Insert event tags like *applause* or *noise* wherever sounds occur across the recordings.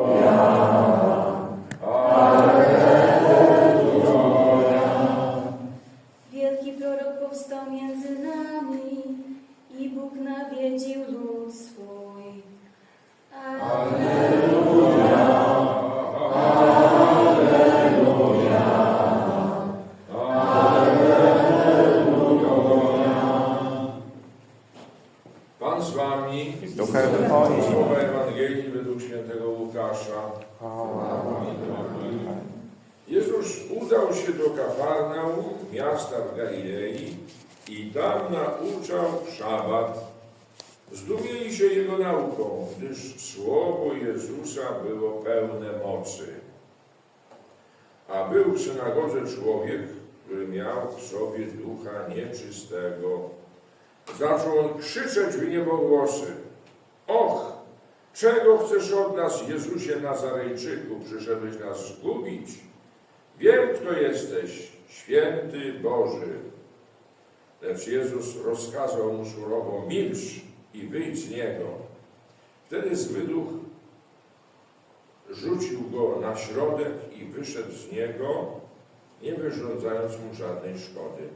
Amém. Udał się do Kafarnaum, miasta w Galilei i tam nauczał szabat. Zdumieli się Jego nauką, gdyż słowo Jezusa było pełne mocy. A był w synagodze człowiek, który miał w sobie ducha nieczystego. Zaczął on krzyczeć w niebogłosy. Och, czego chcesz od nas, Jezusie Nazarejczyku? Przyszedłeś nas zgubić. Wiem, kto jesteś, święty Boży. Lecz Jezus rozkazał mu surowo, milcz i wyjdź z niego. Wtedy zły duch rzucił go na środek i wyszedł z niego, nie wyrządzając mu żadnej szkody.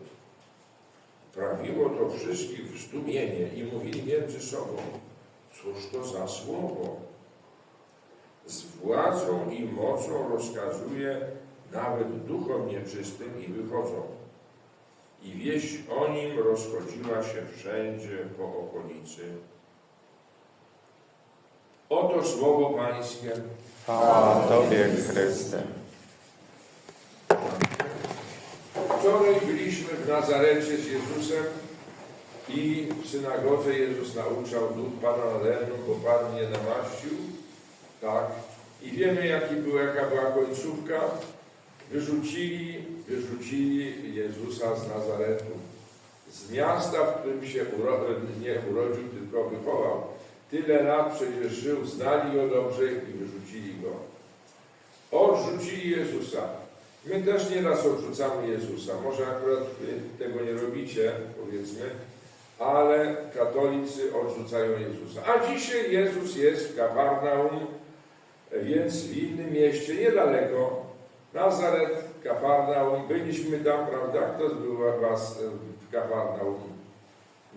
Prawiło to wszystkich w zdumienie i mówili między sobą, cóż to za słowo? Z władzą i mocą rozkazuje nawet duchom nieczystym i wychodzą. I wieść o nim rozchodziła się wszędzie po okolicy. Oto słowo Pańskie. Chwała Tobie, Chryste. Wczoraj byliśmy w Nazarecie z Jezusem i w synagodze Jezus nauczał duch Pana nade mną, bo Pan mnie namaścił. Tak. I wiemy, jaki był, jaka była końcówka. Wyrzucili, wyrzucili Jezusa z Nazaretu. Z miasta, w którym się uro, nie urodził, tylko wychował. Tyle lat przecież żył, znali go dobrze i wyrzucili go. Odrzucili Jezusa. My też nieraz odrzucamy Jezusa. Może akurat tego nie robicie, powiedzmy, ale katolicy odrzucają Jezusa. A dzisiaj Jezus jest w Kafarnaum, więc w innym mieście, niedaleko. Nazaret, Kafarnaum. Byliśmy tam, prawda? Kto był Was w Kafarnaum?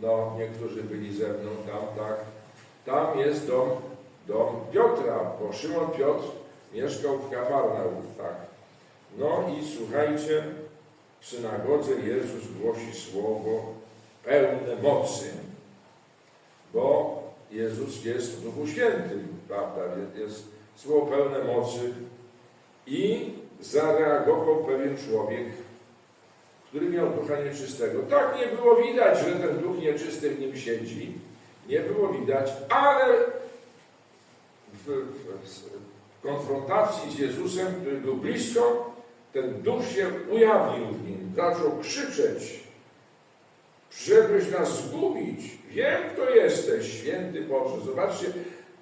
No, niektórzy byli ze mną tam, tak. Tam jest dom, dom Piotra, bo Szymon Piotr mieszkał w Kafarnaum, tak. No i słuchajcie, w synagodze Jezus głosi słowo pełne mocy, bo Jezus jest w Duchu Świętym, prawda? Jest słowo pełne mocy i zareagował pewien człowiek, który miał ducha nieczystego. Tak nie było widać, że ten duch nieczysty w nim siedzi. Nie było widać, ale w, w, w konfrontacji z Jezusem, który był blisko, ten duch się ujawnił w nim, zaczął krzyczeć. Przyszedłeś nas zgubić. Wiem, kto jesteś, święty Boże. Zobaczcie,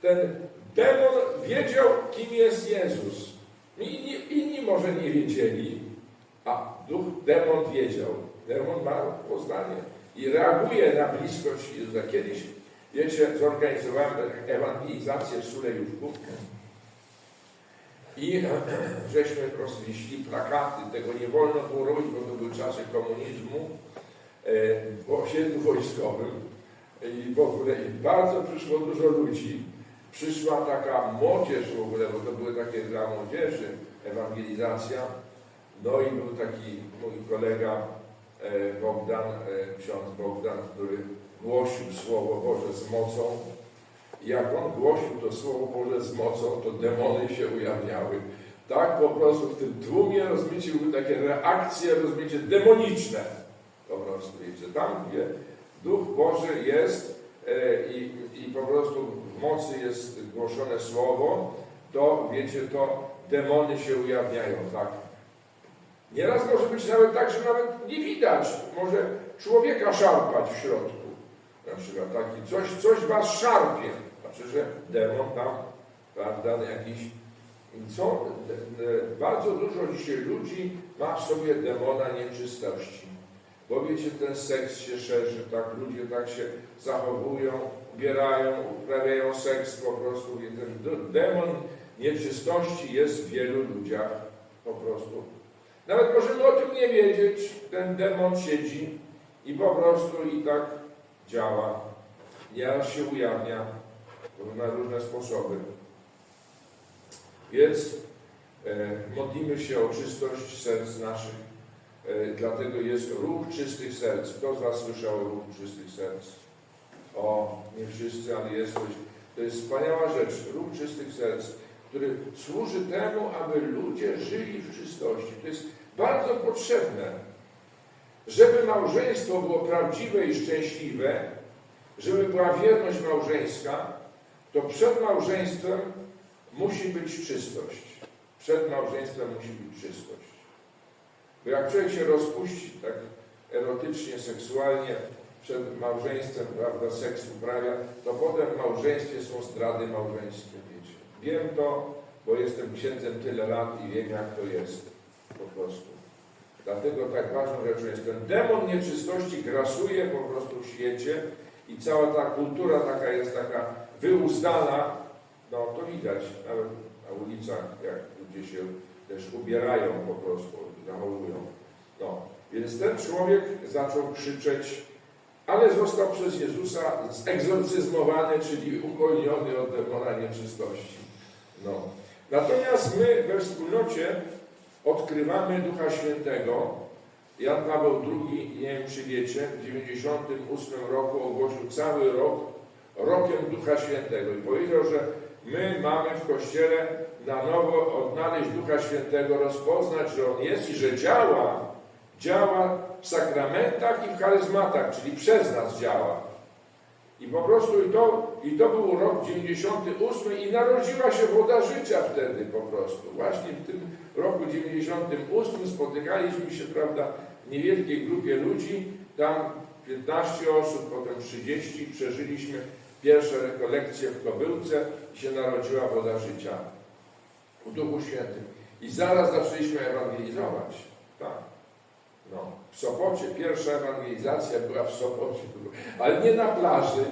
ten demon wiedział, kim jest Jezus. Inni, inni może nie wiedzieli, a duch, demon wiedział. Demon ma poznanie i reaguje na bliskość Jezusa. Kiedyś, wiecie, zorganizowałem ewangelizację w Sulejówku. I *clears throat* żeśmy rozwieśli plakaty, tego nie wolno było robić, bo to były czasy komunizmu e, w osiedlu wojskowym i w ogóle bardzo przyszło dużo ludzi. Przyszła taka młodzież w ogóle, bo to były takie dla młodzieży ewangelizacja. No i był taki mój kolega e, Bogdan, e, ksiądz Bogdan, który głosił Słowo Boże z mocą jak on głosił to Słowo Boże z mocą, to demony się ujawniały. Tak po prostu w tym tłumie, rozumiecie, były takie reakcje, rozumiecie, demoniczne. Po prostu, wiecie, tam gdzie Duch Boży jest i, i po prostu w mocy jest głoszone Słowo, to wiecie, to demony się ujawniają, tak? Nieraz może być nawet tak, że nawet nie widać, może człowieka szarpać w środku. Na przykład taki coś, coś was szarpie. Znaczy, że demon tam, prawda, jakiś. Co? Bardzo dużo dzisiaj ludzi ma w sobie demona nieczystości. Bo wiecie, ten seks się szerzy, tak, ludzie tak się zachowują, ubierają, uprawiają seks po prostu. I ten demon nieczystości jest w wielu ludziach po prostu. Nawet możemy o tym nie wiedzieć. Ten demon siedzi i po prostu i tak działa. Nieraz się ujawnia na różne sposoby. Więc e, modlimy się o czystość serc naszych. E, dlatego jest ruch czystych serc. Kto z Was słyszał o ruchu czystych serc? O, nie wszyscy, ale jest. To jest wspaniała rzecz. Ruch czystych serc, który służy temu, aby ludzie żyli w czystości. To jest bardzo potrzebne, żeby małżeństwo było prawdziwe i szczęśliwe, żeby była wierność małżeńska, to przed małżeństwem musi być czystość. Przed małżeństwem musi być czystość. Bo jak człowiek się rozpuści tak erotycznie, seksualnie przed małżeństwem, prawda, seks uprawia, to potem w małżeństwie są zdrady małżeńskie, wiecie. Wiem to, bo jestem księdzem tyle lat i wiem, jak to jest po prostu. Dlatego tak ważną rzeczą jest ten demon nieczystości grasuje po prostu w świecie i cała ta kultura taka jest taka wyuzdana, no to widać nawet na ulicach, jak ludzie się też ubierają po prostu, zachowują. No, więc ten człowiek zaczął krzyczeć, ale został przez Jezusa zegzorcyzmowany, czyli uwolniony od demona nieczystości. No. Natomiast my we wspólnocie odkrywamy Ducha Świętego. Jan Paweł II, nie wiem czy wiecie, w 98 roku ogłosił cały rok rokiem Ducha Świętego i powiedział, że my mamy w Kościele na nowo odnaleźć Ducha Świętego, rozpoznać, że On jest i że działa. Działa w sakramentach i w charyzmatach, czyli przez nas działa. I po prostu i to, i to był rok 98 i narodziła się woda życia wtedy po prostu. Właśnie w tym roku 98 spotykaliśmy się, prawda, w niewielkiej grupie ludzi, tam 15 osób, potem 30, przeżyliśmy pierwsze rekolekcje w Kobyłce się narodziła woda życia w Duchu Świętym. I zaraz zaczęliśmy ewangelizować. Tak. No, w Sopocie, pierwsza ewangelizacja była w Sopocie, ale nie na plaży,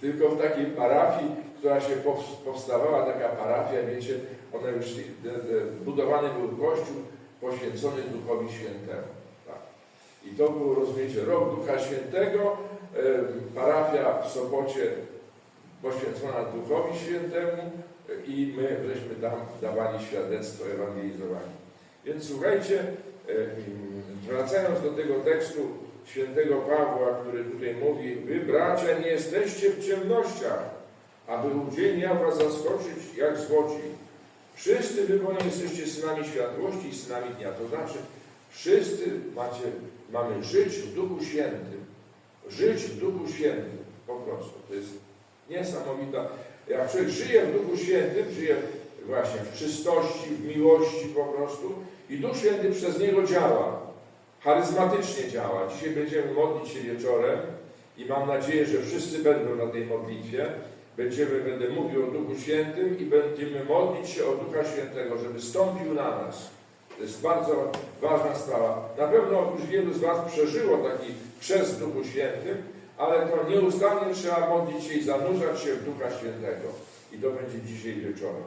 tylko w takiej parafii, która się pows- powstawała, taka parafia, wiecie, one już, de- de- budowany był kościół poświęcony Duchowi Świętemu. Tak. I to był, rozumiecie, rok Ducha Świętego, em, parafia w Sopocie poświęcona Duchowi Świętemu i my żeśmy tam dawali świadectwo ewangelizowani. Więc słuchajcie, wracając do tego tekstu świętego Pawła, który tutaj mówi, wy bracia nie jesteście w ciemnościach, aby ów dzień miał was zaskoczyć jak złodziej. Wszyscy wy bowiem jesteście synami światłości i synami dnia. To znaczy, wszyscy macie, mamy żyć w Duchu Świętym. Żyć w Duchu Świętym. Po prostu. To jest niesamowita. Jak człowiek żyje w Duchu Świętym, żyje właśnie w czystości, w miłości po prostu i Duch Święty przez niego działa. Charyzmatycznie działa. Dzisiaj będziemy modlić się wieczorem i mam nadzieję, że wszyscy będą na tej modlitwie. Będziemy, będę mówił o Duchu Świętym i będziemy modlić się o Ducha Świętego, żeby stąpił na nas. To jest bardzo ważna sprawa. Na pewno już wielu z Was przeżyło taki w Duchu Świętym, ale to nieustannie trzeba modlić się i zanurzać się w Ducha Świętego. I to będzie dzisiaj wieczorem.